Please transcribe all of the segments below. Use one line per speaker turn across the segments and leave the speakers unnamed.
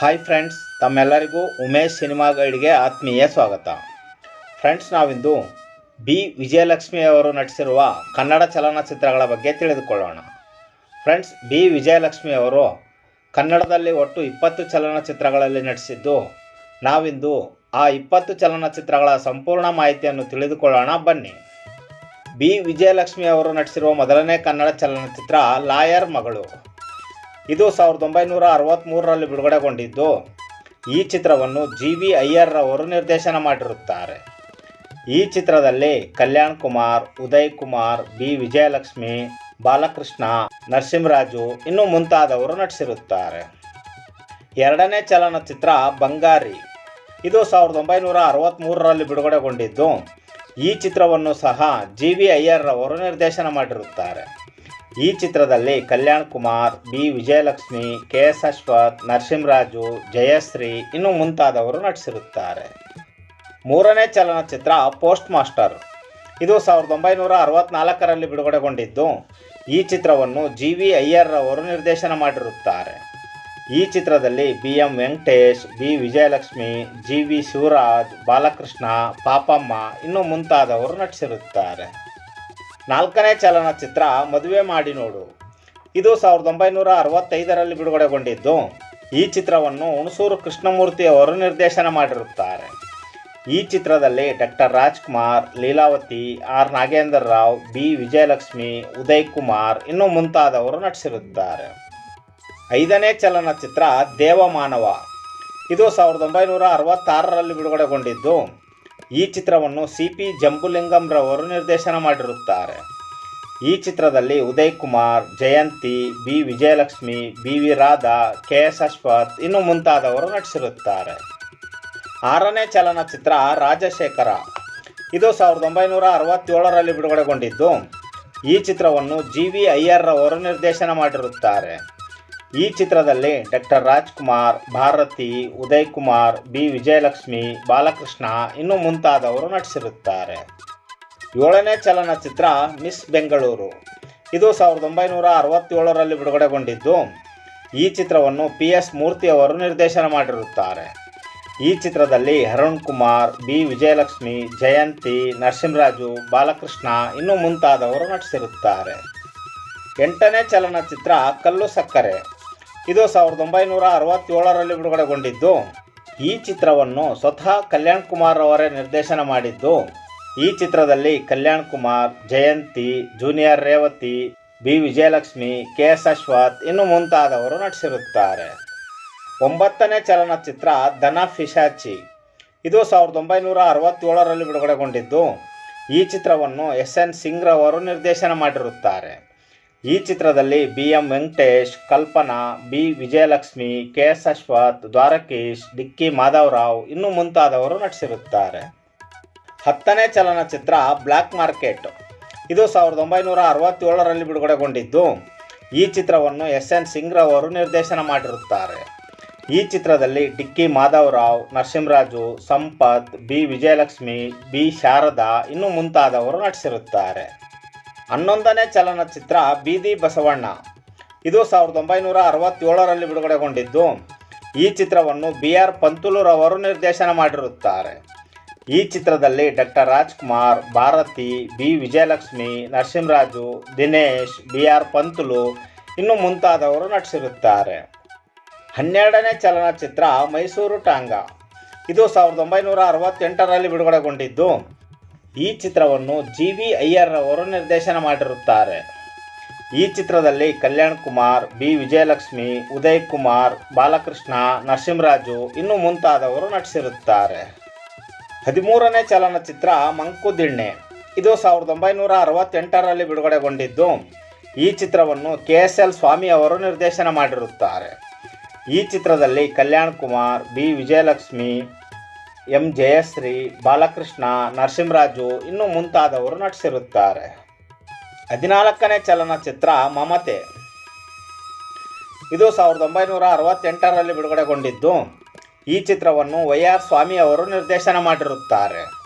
Hi friends ತಮ್ಮೆಲ್ಲರಿಗೂ Umesh cinema ಗೈಡ್ಗೆ ಆತ್ಮೀಯ ಸ್ವಾಗತ. ಫ್ರೆಂಡ್ಸ್ ನಾವಿಂದು ಬಿ. ವಿಜಯಲಕ್ಷ್ಮಿ ಅವರು ನಟಿಸಿರುವ ಕನ್ನಡ ಚಲನಚಿತ್ರಗಳ ಬಗ್ಗೆ ತಿಳಿದುಕೊಳ್ಳೋಣ. Friends B. ವಿಜಯಲಕ್ಷ್ಮಿ ಅವರು ಕನ್ನಡದಲ್ಲಿ ಒಟ್ಟು ಇಪ್ಪತ್ತು ಚಲನಚಿತ್ರಗಳಲ್ಲಿ ನಟಿಸಿದ್ದು, ನಾವಿಂದು ಆ ಇಪ್ಪತ್ತು ಚಲನಚಿತ್ರಗಳ ಸಂಪೂರ್ಣ ಮಾಹಿತಿಯನ್ನು ತಿಳಿದುಕೊಳ್ಳೋಣ, ಬನ್ನಿ. ಬಿ. ವಿಜಯಲಕ್ಷ್ಮಿ ಅವರು ನಟಿಸಿರುವ ಮೊದಲನೇ ಕನ್ನಡ ಚಲನಚಿತ್ರ, ಲಾಯರ್ ಮಗಳು. ಇದು ಸಾವಿರದ ಒಂಬೈನೂರ ಅರವತ್ತ್ಮೂರರಲ್ಲಿ ಬಿಡುಗಡೆಗೊಂಡಿದ್ದು. ಈ ಚಿತ್ರವನ್ನು ಜಿ ವಿ ಅಯ್ಯರ್ ಅವರು ನಿರ್ದೇಶನ ಮಾಡಿರುತ್ತಾರೆ. ಈ ಚಿತ್ರದಲ್ಲಿ ಕಲ್ಯಾಣ್ ಕುಮಾರ್, ಉದಯ್ ಕುಮಾರ್, ಬಿ ವಿಜಯಲಕ್ಷ್ಮಿ, ಬಾಲಕೃಷ್ಣ, ನರಸಿಂಹರಾಜು ಇನ್ನು ಮುಂತಾದವರು ನಟಿಸಿರುತ್ತಾರೆ. ಎರಡನೇ ಚಲನಚಿತ್ರ ಬಂಗಾರಿ. ಇದು ಸಾವಿರದ ಒಂಬೈನೂರ ಅರವತ್ತ್ಮೂರರಲ್ಲಿ ಬಿಡುಗಡೆಗೊಂಡಿದ್ದು. ಈ ಚಿತ್ರವನ್ನು ಸಹ ಜಿ ವಿ ಅಯ್ಯರ್ ಅವರು ನಿರ್ದೇಶನ ಮಾಡಿರುತ್ತಾರೆ. ಈ ಚಿತ್ರದಲ್ಲಿ Kalyan Kumar, B. Vijayalakshmi, K. S. Ashwath, Narasimharaju, Jayashree ಇನ್ನು ಮುಂತಾದವರು ನಟಿಸಿರುತ್ತಾರೆ. ಮೂರನೇ ಚಲನಚಿತ್ರ ಪೋಸ್ಟ್ ಮಾಸ್ಟರ್. ಇದು ಸಾವಿರದ ಒಂಬೈನೂರ ಅರವತ್ನಾಲ್ಕರಲ್ಲಿ ಬಿಡುಗಡೆಗೊಂಡಿದ್ದು, ಈ ಚಿತ್ರವನ್ನು ಜಿ ವಿ ಅಯ್ಯರ್ ಅವರು ನಿರ್ದೇಶನ ಮಾಡಿರುತ್ತಾರೆ. ಈ ಚಿತ್ರದಲ್ಲಿ B. M. Venkatesh, B. Vijayalakshmi, G. V. Shivaraj, Balakrishna, Papamma ಇನ್ನು ಮುಂತಾದವರು ನಟಿಸಿರುತ್ತಾರೆ. ನಾಲ್ಕನೇ ಚಲನಚಿತ್ರ ಮದುವೆ ಮಾಡಿ ನೋಡು. ಇದು ಸಾವಿರದ ಒಂಬೈನೂರ ಅರವತ್ತೈದರಲ್ಲಿ ಬಿಡುಗಡೆಗೊಂಡಿದ್ದು. ಈ ಚಿತ್ರವನ್ನು ಹುಣಸೂರು ಕೃಷ್ಣಮೂರ್ತಿ ಅವರು ನಿರ್ದೇಶನ ಮಾಡಿರುತ್ತಾರೆ. ಈ ಚಿತ್ರದಲ್ಲಿ doctor Rajkumar, Leelavathi, R. Nagendra Rao, B. Vijayalakshmi, Uday Kumar ಇನ್ನು ಮುಂತಾದವರು ನಟಿಸಿರುತ್ತಾರೆ. ಐದನೇ ಚಲನಚಿತ್ರ ದೇವಮಾನವ. ಇದು ಸಾವಿರದ ಒಂಬೈನೂರ ಅರವತ್ತಾರರಲ್ಲಿ ಬಿಡುಗಡೆಗೊಂಡಿದ್ದು. ಈ ಚಿತ್ರವನ್ನು ಸಿ ಪಿ ಜಂಬುಲಿಂಗಂರವರು ನಿರ್ದೇಶನ ಮಾಡಿರುತ್ತಾರೆ. ಈ ಚಿತ್ರದಲ್ಲಿ Uday Kumar Jayanthi, B. Vijayalakshmi, B. V. Radha, K. S. Ashwath ಇನ್ನು ಮುಂತಾದವರು ನಟಿಸಿರುತ್ತಾರೆ. ಆರನೇ ಚಲನಚಿತ್ರ ರಾಜಶೇಖರ. ಇದು ಸಾವಿರದ ಒಂಬೈನೂರ ಅರವತ್ತೇಳರಲ್ಲಿ ಬಿಡುಗಡೆಗೊಂಡಿದ್ದು. ಈ ಚಿತ್ರವನ್ನು ಜಿ. ವಿ. ಅಯ್ಯರ್ ಅವರು ನಿರ್ದೇಶನ ಮಾಡಿರುತ್ತಾರೆ. ಈ ಚಿತ್ರದಲ್ಲಿ ಡಾಕ್ಟರ್ ರಾಜ್ಕುಮಾರ್, ಭಾರತಿ ಉದಯ್ ಕುಮಾರ್ ಬಿ. ವಿಜಯಲಕ್ಷ್ಮಿ, ಬಾಲಕೃಷ್ಣ ಇನ್ನು ಮುಂತಾದವರು ನಟಿಸಿರುತ್ತಾರೆ. ಏಳನೇ ಚಲನಚಿತ್ರ ಮಿಸ್ ಬೆಂಗಳೂರು. ಇದು ಸಾವಿರದ ಒಂಬೈನೂರ ಅರವತ್ತೇಳರಲ್ಲಿ ಬಿಡುಗಡೆಗೊಂಡಿದ್ದು, ಈ ಚಿತ್ರವನ್ನು ಪಿ. ಎಸ್. ಮೂರ್ತಿ ಅವರು ನಿರ್ದೇಶನ ಮಾಡಿರುತ್ತಾರೆ. ಈ ಚಿತ್ರದಲ್ಲಿ ಅರುಣ್ ಕುಮಾರ್, ಬಿ. ವಿಜಯಲಕ್ಷ್ಮಿ, ಜಯಂತಿ, ನರಸಿಂಹರಾಜು, ಬಾಲಕೃಷ್ಣ ಇನ್ನು ಮುಂತಾದವರು ನಟಿಸಿರುತ್ತಾರೆ. ಎಂಟನೇ ಚಲನಚಿತ್ರ ಕಲ್ಲು ಸಕ್ಕರೆ. ಇದು ಸಾವಿರದ ಒಂಬೈನೂರ ಅರವತ್ತೇಳರಲ್ಲಿ ಬಿಡುಗಡೆಗೊಂಡಿದ್ದು. ಈ ಚಿತ್ರವನ್ನು ಸ್ವತಃ ಕಲ್ಯಾಣ್ ಕುಮಾರ್ ಅವರೇ ನಿರ್ದೇಶನ ಮಾಡಿದ್ದು. ಈ ಚಿತ್ರದಲ್ಲಿ Kalyan Kumar, Jayanthi, junior Revathi, B Vijayalakshmi, K S Ashwath ಇನ್ನು ಮುಂತಾದವರು ನಟಿಸಿರುತ್ತಾರೆ. ಒಂಬತ್ತನೇ ಚಲನಚಿತ್ರ ದನ ಫಿಶಾಚಿ. ಇದು ಸಾವಿರದ ಒಂಬೈನೂರ ಅರವತ್ತೇಳರಲ್ಲಿ ಬಿಡುಗಡೆಗೊಂಡಿದ್ದು. ಈ ಚಿತ್ರವನ್ನು ಎಸ್ ಎನ್ ಸಿಂಗ್ರವರು ನಿರ್ದೇಶನ ಮಾಡಿರುತ್ತಾರೆ. ಈ ಚಿತ್ರದಲ್ಲಿ B M Venkatesh, Kalpana, B Vijayalakshmi, K S Ashwath, Dwarakish, Dikki Madhavarao ಇನ್ನು ಮುಂತಾದವರು ನಟಿಸಿರುತ್ತಾರೆ. ಹತ್ತನೇ ಚಲನಚಿತ್ರ ಬ್ಲ್ಯಾಕ್ ಮಾರ್ಕೆಟ್. ಇದು ಸಾವಿರದ ಒಂಬೈನೂರ ಅರವತ್ತೇಳರಲ್ಲಿ ಬಿಡುಗಡೆಗೊಂಡಿದ್ದು. ಈ ಚಿತ್ರವನ್ನು ಎಸ್ ಎನ್ ಸಿಂಗ್ರವರು ನಿರ್ದೇಶನ ಮಾಡಿರುತ್ತಾರೆ. ಈ ಚಿತ್ರದಲ್ಲಿ ಡಿಕ್ಕಿ ಮಾಧವರಾವ್, ನರಸಿಂಹರಾಜು, ಸಂಪತ್, ಬಿ ವಿಜಯಲಕ್ಷ್ಮಿ, ಬಿ ಶಾರದಾ ಇನ್ನು ಮುಂತಾದವರು ನಟಿಸಿರುತ್ತಾರೆ. ಹನ್ನೊಂದನೇ ಚಲನಚಿತ್ರ ಬೀದಿ ಬಸವಣ್ಣ. ಇದು ಸಾವಿರದ ಒಂಬೈನೂರ ಅರವತ್ತೇಳರಲ್ಲಿ ಬಿಡುಗಡೆಗೊಂಡಿದ್ದು. ಈ ಚಿತ್ರವನ್ನು ಬಿ ಆರ್ ಪಂತುಲುರವರು ನಿರ್ದೇಶನ ಮಾಡಿರುತ್ತಾರೆ. ಈ ಚಿತ್ರದಲ್ಲಿ doctor Rajkumar, Bharathi, B. Vijayalakshmi, Narasimharaju, Dinesh B R Panthulu ಇನ್ನು ಮುಂತಾದವರು ನಟಿಸಿರುತ್ತಾರೆ. ಹನ್ನೆರಡನೇ ಚಲನಚಿತ್ರ ಮೈಸೂರು ಟಾಂಗ. ಇದು ಸಾವಿರದ ಒಂಬೈನೂರ ಅರವತ್ತೆಂಟರಲ್ಲಿ ಬಿಡುಗಡೆಗೊಂಡಿದ್ದು. ಈ ಚಿತ್ರವನ್ನು ಜಿ ವಿ ಅಯ್ಯರ್ ಅವರು ನಿರ್ದೇಶನ ಮಾಡಿರುತ್ತಾರೆ. ಈ ಚಿತ್ರದಲ್ಲಿ ಕಲ್ಯಾಣ್ ಕುಮಾರ್, ಬಿ ವಿಜಯಲಕ್ಷ್ಮಿ, ಉದಯ್ ಕುಮಾರ್, ಬಾಲಕೃಷ್ಣ, ನರಸಿಂಹರಾಜು ಇನ್ನು ಮುಂತಾದವರು ನಟಿಸಿರುತ್ತಾರೆ. ಹದಿಮೂರನೇ ಚಲನಚಿತ್ರ ಮಂಕುದಿಣ್ಣೆ. ಇದು ಸಾವಿರದ ಒಂಬೈನೂರ ಅರವತ್ತೆಂಟರಲ್ಲಿ ಬಿಡುಗಡೆಗೊಂಡಿದ್ದು, ಈ ಚಿತ್ರವನ್ನು ಕೆ ಎಸ್ ಎಲ್ ಸ್ವಾಮಿ ಅವರು ನಿರ್ದೇಶನ ಮಾಡಿರುತ್ತಾರೆ. ಈ ಚಿತ್ರದಲ್ಲಿ ಕಲ್ಯಾಣ್ ಕುಮಾರ್, ಬಿ ವಿಜಯಲಕ್ಷ್ಮಿ ಎಂ ಜಯಶ್ರೀ, ಬಾಲಕೃಷ್ಣ, ನರಸಿಂಹರಾಜು ಇನ್ನು ಮುಂತಾದವರು ನಟಿಸಿರುತ್ತಾರೆ. ಹದಿನಾಲ್ಕನೇ ಚಲನಚಿತ್ರ ಮಮತೆ. ಇದು ಸಾವಿರದ ಒಂಬೈನೂರ ಅರವತ್ತೆಂಟರಲ್ಲಿ ಬಿಡುಗಡೆಗೊಂಡಿದ್ದು. ಈ ಚಿತ್ರವನ್ನು ವೈ ಆರ್ ಸ್ವಾಮಿ ಅವರು ನಿರ್ದೇಶನ ಮಾಡಿರುತ್ತಾರೆ.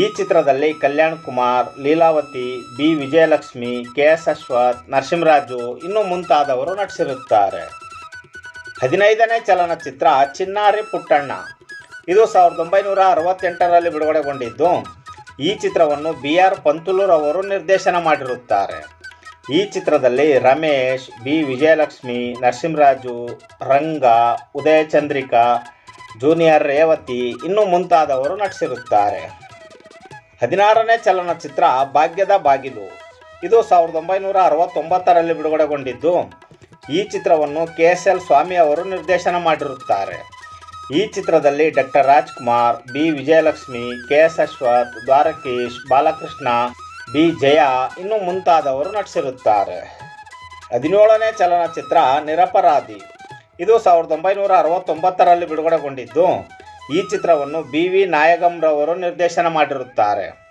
ಈ ಚಿತ್ರದಲ್ಲಿ Kalyan Kumar, Leelavathi, B Vijayalakshmi, K S Ashwath, Narasimharaju ಇನ್ನು ಮುಂತಾದವರು ನಟಿಸಿರುತ್ತಾರೆ. ಹದಿನೈದನೇ ಚಲನಚಿತ್ರ ಚಿನ್ನಾರಿ ಪುಟ್ಟಣ್ಣ. ಇದು ಸಾವಿರದ ಒಂಬೈನೂರ ಅರವತ್ತೆಂಟರಲ್ಲಿ ಬಿಡುಗಡೆಗೊಂಡಿದ್ದು. ಈ ಚಿತ್ರವನ್ನು ಬಿ ಆರ್ ಪಂತುಲೂರ್ ಅವರು ನಿರ್ದೇಶನ ಮಾಡಿರುತ್ತಾರೆ. ಈ ಚಿತ್ರದಲ್ಲಿ ರಮೇಶ್, ಬಿ. ವಿಜಯಲಕ್ಷ್ಮಿ, ನರಸಿಂಹರಾಜು, ರಂಗ, ಉದಯ ಚಂದ್ರಿಕಾ, ಜೂನಿಯರ್ ರೇವತಿ ಇನ್ನೂ ಮುಂತಾದವರು ನಟಿಸಿರುತ್ತಾರೆ. ಹದಿನಾರನೇ ಚಲನಚಿತ್ರ ಭಾಗ್ಯದ ಬಾಗಿಲು. ಇದು ಸಾವಿರದ ಒಂಬೈನೂರ ಅರವತ್ತೊಂಬತ್ತರಲ್ಲಿ ಬಿಡುಗಡೆಗೊಂಡಿದ್ದು. ಈ ಚಿತ್ರವನ್ನು ಕೆ ಎಸ್ ಎಲ್ ಸ್ವಾಮಿ ಅವರು ನಿರ್ದೇಶನ ಮಾಡಿರುತ್ತಾರೆ. ಈ ಚಿತ್ರದಲ್ಲಿ doctor Rajkumar, B. Vijayalakshmi, K. S. Ashwath, Dwarakish, Balakrishna, B. Jaya ಇನ್ನೂ ಮುಂತಾದವರು ನಟಿಸಿರುತ್ತಾರೆ. ಹದಿನೇಳನೇ ಚಲನಚಿತ್ರ ನಿರಪರಾಧಿ. ಇದು ಸಾವಿರದ ಒಂಬೈನೂರ ಅರವತ್ತೊಂಬತ್ತರಲ್ಲಿ ಬಿಡುಗಡೆಗೊಂಡಿದ್ದು. ಈ ಚಿತ್ರವನ್ನು ಬಿ. ವಿ. ನಾಯಗಂರವರು ನಿರ್ದೇಶನ ಮಾಡಿರುತ್ತಾರೆ.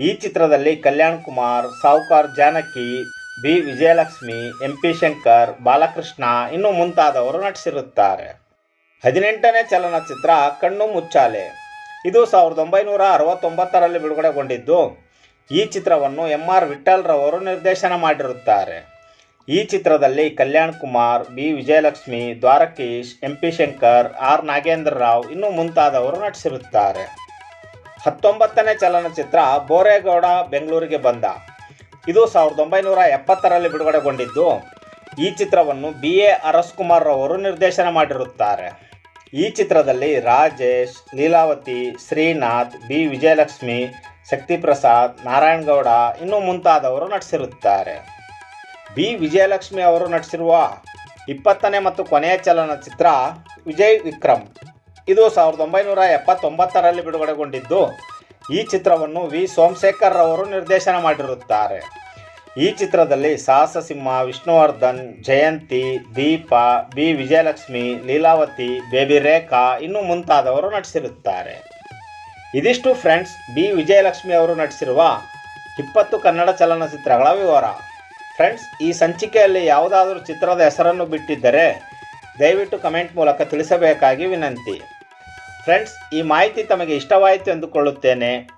ಈ ಚಿತ್ರದಲ್ಲಿ Kalyan Kumar, Sowcar Janaki, B. Vijayalakshmi, M. P. Shankar, Balakrishna ಇನ್ನೂ ಮುಂತಾದವರು ನಟಿಸಿರುತ್ತಾರೆ. ಹದಿನೆಂಟನೇ ಚಲನಚಿತ್ರ ಕಣ್ಣು ಮುಚ್ಚಾಲೆ. ಇದು ಸಾವಿರದ ಒಂಬೈನೂರ ಅರವತ್ತೊಂಬತ್ತರಲ್ಲಿ ಬಿಡುಗಡೆಗೊಂಡಿದ್ದು. ಈ ಚಿತ್ರವನ್ನು ಎಂ ಆರ್ ವಿಠಲ್ರವರು ನಿರ್ದೇಶನ ಮಾಡಿರುತ್ತಾರೆ. ಈ ಚಿತ್ರದಲ್ಲಿ Kalyan Kumar, B. Vijayalakshmi, Dwarakish, M. P. Shankar, R. Nagendra Rao ಇನ್ನೂ ಮುಂತಾದವರು ನಟಿಸಿರುತ್ತಾರೆ. ಹತ್ತೊಂಬತ್ತನೇ ಚಲನಚಿತ್ರ ಬೋರೇಗೌಡ ಬೆಂಗಳೂರಿಗೆ ಬಂದ. ಇದು ಸಾವಿರದ ಒಂಬೈನೂರ ಎಪ್ಪತ್ತರಲ್ಲಿ ಬಿಡುಗಡೆಗೊಂಡಿದ್ದು. ಈ ಚಿತ್ರವನ್ನು ಬಿ. ಎ. ಅರಸ್ಕುಮಾರ್ ರವರು ನಿರ್ದೇಶನ ಮಾಡಿರುತ್ತಾರೆ. ಈ ಚಿತ್ರದಲ್ಲಿ ರಾಜೇಶ್, ಲೀಲಾವತಿ, ಶ್ರೀನಾಥ್, ಬಿ. ವಿಜಯಲಕ್ಷ್ಮಿ, ಶಕ್ತಿಪ್ರಸಾದ್, ನಾರಾಯಣಗೌಡ ಇನ್ನೂ ಮುಂತಾದವರು ನಟಿಸಿರುತ್ತಾರೆ. ಬಿ. ವಿಜಯಲಕ್ಷ್ಮಿ ಅವರು ನಟಿಸಿರುವ ಇಪ್ಪತ್ತನೇ ಮತ್ತು ಕೊನೆಯ ಚಲನಚಿತ್ರ ವಿಜಯ್ ವಿಕ್ರಮ್. ಇದು ಸಾವಿರದ ಒಂಬೈನೂರ ಎಪ್ಪತ್ತೊಂಬತ್ತರಲ್ಲಿ ಬಿಡುಗಡೆಗೊಂಡಿದ್ದು. ಈ ಚಿತ್ರವನ್ನು ವಿ. ಸೋಮಶೇಖರ್ ಅವರು ನಿರ್ದೇಶನ ಮಾಡಿರುತ್ತಾರೆ. ಈ ಚಿತ್ರದಲ್ಲಿ ಸಾಹಸ ಸಿಂಹ ವಿಷ್ಣುವರ್ಧನ್, ಜಯಂತಿ, ದೀಪ, ಬಿ. ವಿಜಯಲಕ್ಷ್ಮಿ, ಲೀಲಾವತಿ, ಬೇಬಿ ರೇಖಾ ಇನ್ನೂ ಮುಂತಾದವರು ನಟಿಸಿರುತ್ತಾರೆ. ಇದಿಷ್ಟು ಫ್ರೆಂಡ್ಸ್, ಬಿ. ವಿಜಯಲಕ್ಷ್ಮಿ ಅವರು ನಟಿಸಿರುವ ಇಪ್ಪತ್ತು ಕನ್ನಡ ಚಲನಚಿತ್ರಗಳ ವಿವರ. ಫ್ರೆಂಡ್ಸ್, ಈ ಸಂಚಿಕೆಯಲ್ಲಿ ಯಾವುದಾದರೂ ಚಿತ್ರದ ಹೆಸರನ್ನು ಬಿಟ್ಟಿದ್ದರೆ ದಯವಿಟ್ಟು ಕಮೆಂಟ್ ಮೂಲಕ ತಿಳಿಸಬೇಕಾಗಿ ವಿನಂತಿ. ಫ್ರೆಂಡ್ಸ್, ಈ ಮಾಹಿತಿ ತಮಗೆ ಇಷ್ಟವಾಯಿತು ಎಂದುಕೊಳ್ಳುತ್ತೇನೆ.